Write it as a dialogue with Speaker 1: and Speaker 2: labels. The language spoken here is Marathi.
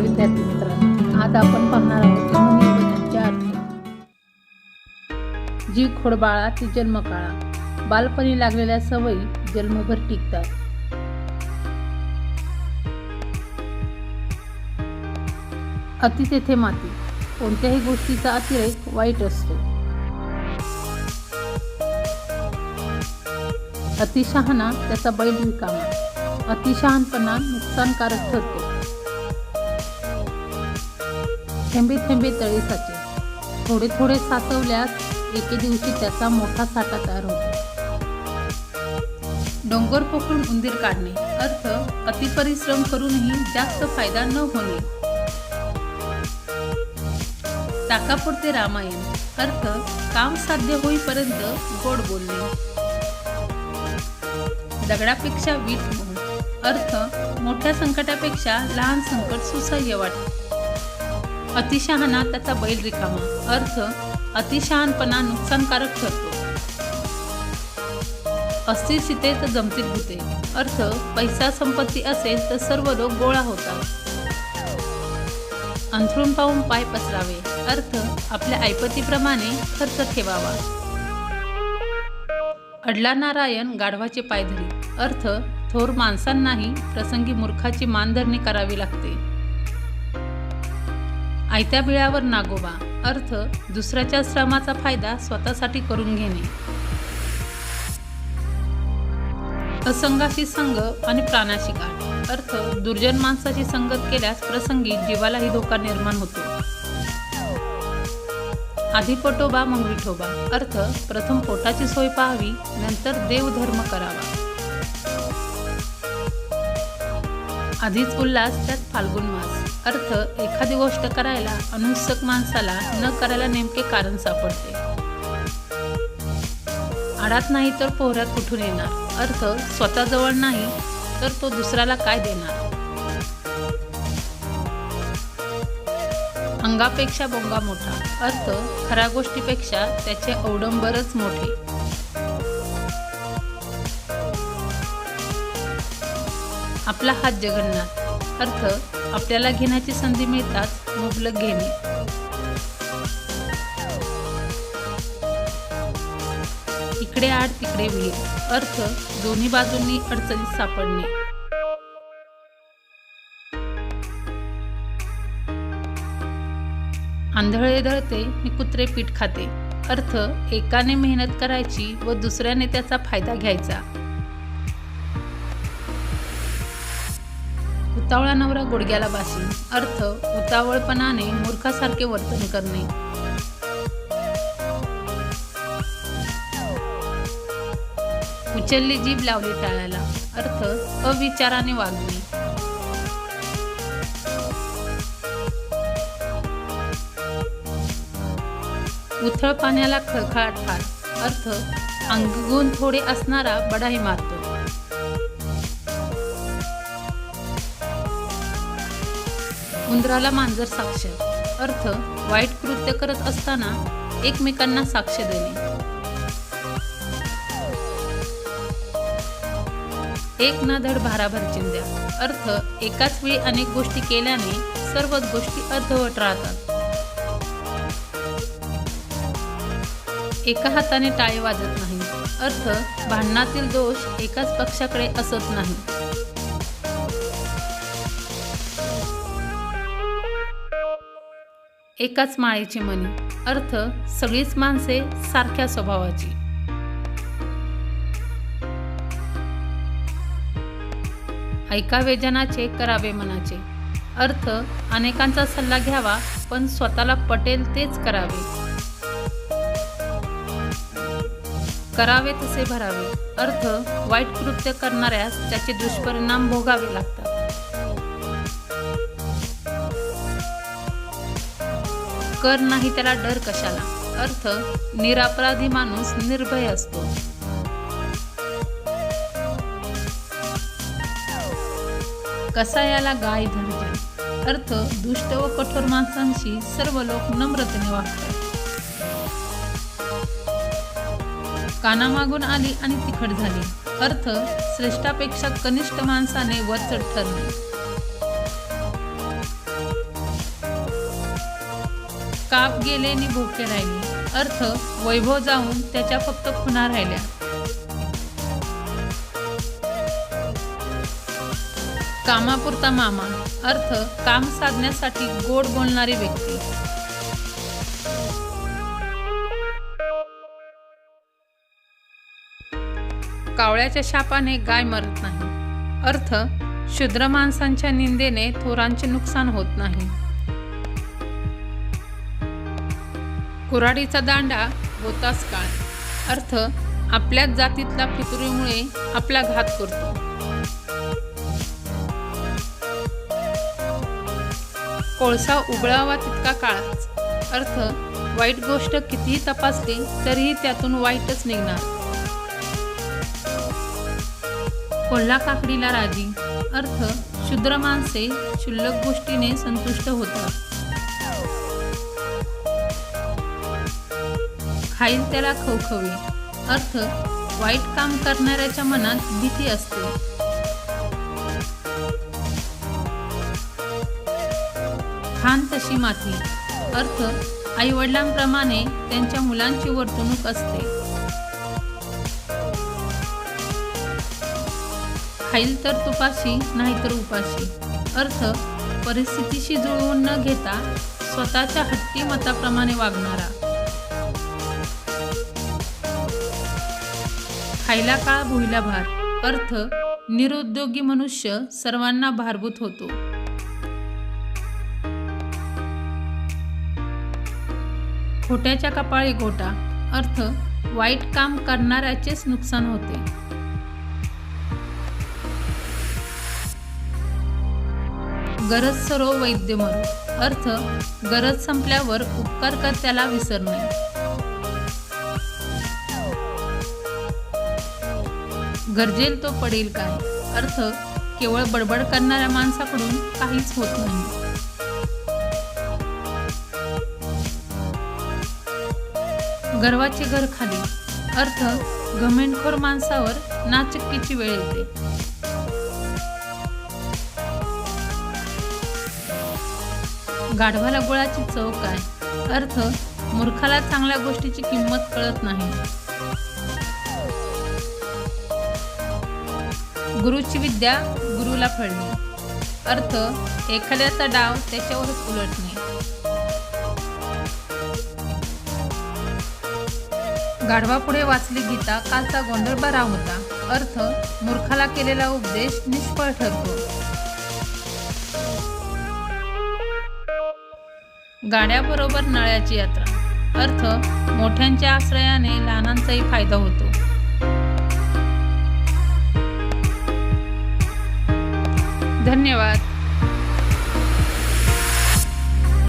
Speaker 1: नमस्कार विद्यार्थी मित्रांनो आज आपण पाहणार आहोत जी खोडबाळा ती जन्मकाळा. बालपणी लागलेल्या सवयी जन्मभर टिकतात. अति तेथे माती. कोणत्याही गोष्टीचा अतिरेक वाईट असतो. अतिशहाणा त्याचा बैल रिकामा. अतिशहानपणा नुकसानकारक ठरतो. थेंबे थेंबे तळे साचे थोडे थोडे साचवल्यास एके दिवशी त्याचा मोठा साठा तयार होतो. डोंगर पोखरून उंदीर काढणे. अर्थ अतिपरिश्रम करूनही जास्त फायदा न होणे. ताकापुरते रामायण. अर्थ काम साध्य होईपर्यंत गोड बोलणे. दगडापेक्षा वीट अर्थ मोठ्या संकटापेक्षा लहान संकट सुसह्य वाटते. अतिशहाणा त्याचा बैल रिकामा अर्थ अतिशहानपणा नुकसानकारक ठरतो. अस्थिर तर जमतील भूते. अर्थ पैसा संपत्ती असेल तर सर्व लोक गोळा होतात. अंथरूण पाहून पाय पसरावे. अर्थ आपल्या ऐपतीप्रमाणे खर्च ठेवावा. अडला नारायण गाढवाचे पाय धरी. अर्थ थोर माणसांनाही प्रसंगी मूर्खाची मानधरणी करावी लागते. आयत्या बिळावर नागोबा अर्थ दुसऱ्याच्या श्रमाचा फायदा स्वतःसाठी करून घेणे. असंगाशी संग आणि प्राणाशी गाठ अर्थ दुर्जन माणसाची संगत केल्यास प्रसंगी जीवालाही धोका निर्माण होतो. आधी पटोबा मग विठोबा. अर्थ प्रथम पोटाची सोय पाहावी नंतर देवधर्म करावा. आधीच उल्हास त्यात फाल्गुन मास अर्थ एखादी गोष्ट करायला अनुत्सक माणसाला न करायला नेमके कारण सापडते. आडात नाही तर पोहऱ्यात कुठून येणार? अर्थ स्वतःजवळ नाही तर तो दुसऱ्याला काय देणार? अंगापेक्षा बोंगा मोठा. अर्थ खऱ्या गोष्टीपेक्षा त्याचे अवडंबरच मोठे. आपला हात जगन्नाथ अर्थ आपल्याला घेण्याची संधी मिळताच मुबलक घेणे. इकडे आड तिकडे विहीर अर्थ दोन्ही बाजूंनी अडचणीत सापडणे. आंधळे दळते मी कुत्रे पीठ खाते. अर्थ एकाने मेहनत करायची व दुसऱ्याने त्याचा फायदा घ्यायचा. उतावळा नवरा गुडघ्याला बाशी अर्थ उतावळपणाने मूर्खासारखे वर्तन करणे. उचलली जीभ लावली टाळायला अर्थ अविचाराने वागणे. उथळ पाण्याला खळखळाट फार अर्थ अंगगुण थोडे असणारा बडाही मारतो. उंदराला मांजर साक्ष. अर्थ वाईट कृत्य करत असताना एकमेकांना साक्ष देणे. एक ना धड भाराभर चिंध्या अर्थ एकाच वेळी अनेक गोष्टी केल्याने सर्वच गोष्टी अर्धवट राहतात. एका हाताने टाळे वाजत नाही. अर्थ भांडणातील दोष एकाच पक्षाकडे असत नाही. एकाच माळेची मनी अर्थ सगळीच माणसे सारख्या स्वभावाची. ऐकावे जनाचे करावे मनाचे. अर्थ अनेकांचा सल्ला घ्यावा पण स्वतःला पटेल तेच करावे. करावे तसे भरावे. अर्थ वाईट कृत्य करणाऱ्यास त्याचे दुष्परिणाम भोगावे लागतात. कर नाही त्याला डर कशाला? अर्थ निरापराधी माणूस निर्भय असतो. कसा याला गाय धरते? अर्थ दुष्ट व कठोर माणसांशी सर्व लोक नम्रतेने वागतात. कानामागून आली आणि तिखट झाली. अर्थ श्रेष्ठापेक्षा कनिष्ठ माणसाने वरचढ ठरले. काप गेले नि भोके राहिले. अर्थ वैभव जाऊन त्याच्या फक्त खुना राहिल्या. कामापुरता मामा. अर्थ काम साधण्यासाठी गोड बोलणारी व्यक्ती. कावळ्याच्या शापाने गाय मरत नाही. अर्थ शूद्र माणसांच्या निंदेने थोरांचे नुकसान होत नाही. कुऱ्हाडीचा दांडा होताच काळ. अर्थ आपल्याच जातीतला फितुरीमुळे आपला घात करतो. कोळसा उबळावा तितका काळाच. अर्थ वाईट गोष्ट कितीही तपासली तरीही त्यातून वाईटच निघणार. कोल्हा काकडीला राजी. अर्थ शूद्र माणसे क्षुल्लक गोष्टीने संतुष्ट होतात. खाईल त्याला खवखवे. अर्थ वाईट काम करणाऱ्याच्या मनात भीती असते. खान तशी माती. अर्थ आईवडिलांप्रमाणे त्यांच्या मुलांची वर्तणूक असते. खाईल तर तुपाशी नाहीतर उपाशी. अर्थ परिस्थितीशी जुळवून न घेता स्वतःच्या हट्टी मताप्रमाणे वागणारा. खायला काळ भुईला भार अर्थ निरुद्योगी मनुष्य सर्वांना भारभूत होतो. खोट्याच्या कपाळी गोटा अर्थ वाईट काम करणाऱ्याचेच नुकसान होते. गरज सरो वैद्य मरो अर्थ गरज संपल्यावर उपकारकर्त्याला विसरणे. गरजेल तो पडेल काय? अर्थ केवळ बडबड करणाऱ्या माणसाकडून काहीच होत नाही. गर्वाचे घर खाली. अर्थ घमेंडखोर माणसावर नाचक्कीची वेळ येते. गाढवाला गुळाची चव काय? अर्थ मूर्खाला चांगल्या गोष्टीची किंमत कळत नाही. गुरुची विद्या गुरुला फळणे. अर्थ एखाद्याचा डाव त्याच्यावरच उलटणे. गाढवापुढे वाचली गीता कालचा गोंधळ बरा होता. अर्थ मूर्खाला केलेला उपदेश निष्फळ ठरतो. गाड्याबरोबर नळ्याची यात्रा. अर्थ मोठ्यांच्या आश्रयाने लहानांचाही फायदा होतो. धन्यवाद.